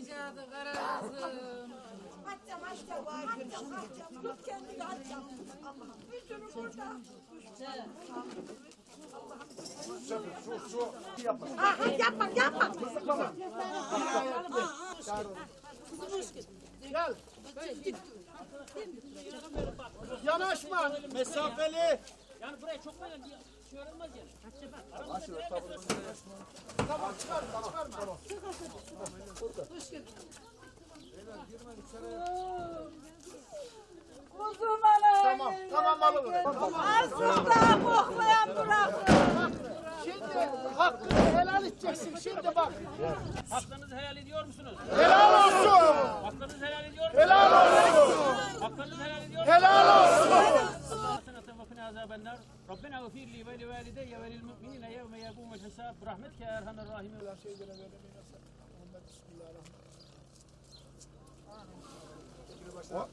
Necadı kara kızım. Atacağım, atacağım, atacağım, atacağım. Tut kendini atacağım. Allah'ım bir sürü burada. Aha, yapma, yapma. Yanaşma. Mesafeli. Yani buraya çok böyle şey olmaz yani. Kuzum anam. Tamam, tamam alın. Aslında boklayan bırakın. Şimdi hakkını helal edeceksin. Şimdi bak. Haklarınızı helal ediyor musunuz? Helal olsun. Haklarınızı helal ediyor musunuz? Helal olsun. واغفر لي ولوالدي وللمؤمنين يوم يقوم الحساب برحمتك يا أرحم الراحمين. لا شيء لنا محمد بسم الله الرحمن الرحيم.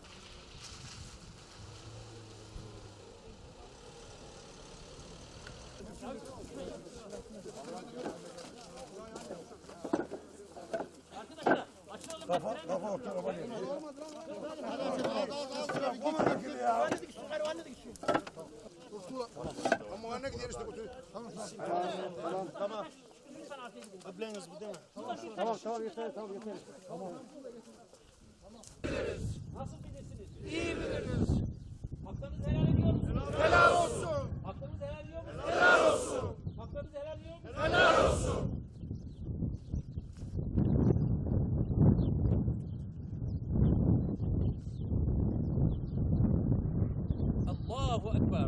Kafa, kafa ortaya bak. İşte götür. Ableniz bu değil mi? Nasıl bilirsiniz? İyi biliriz. Haklarınızı helal ediyor musunuz? Helal olsun. Haklarınızı helal ediyor musunuz? Helal olsun. Haklarınızı helal ediyor musunuz? Helal olsun. Allahu Ekber.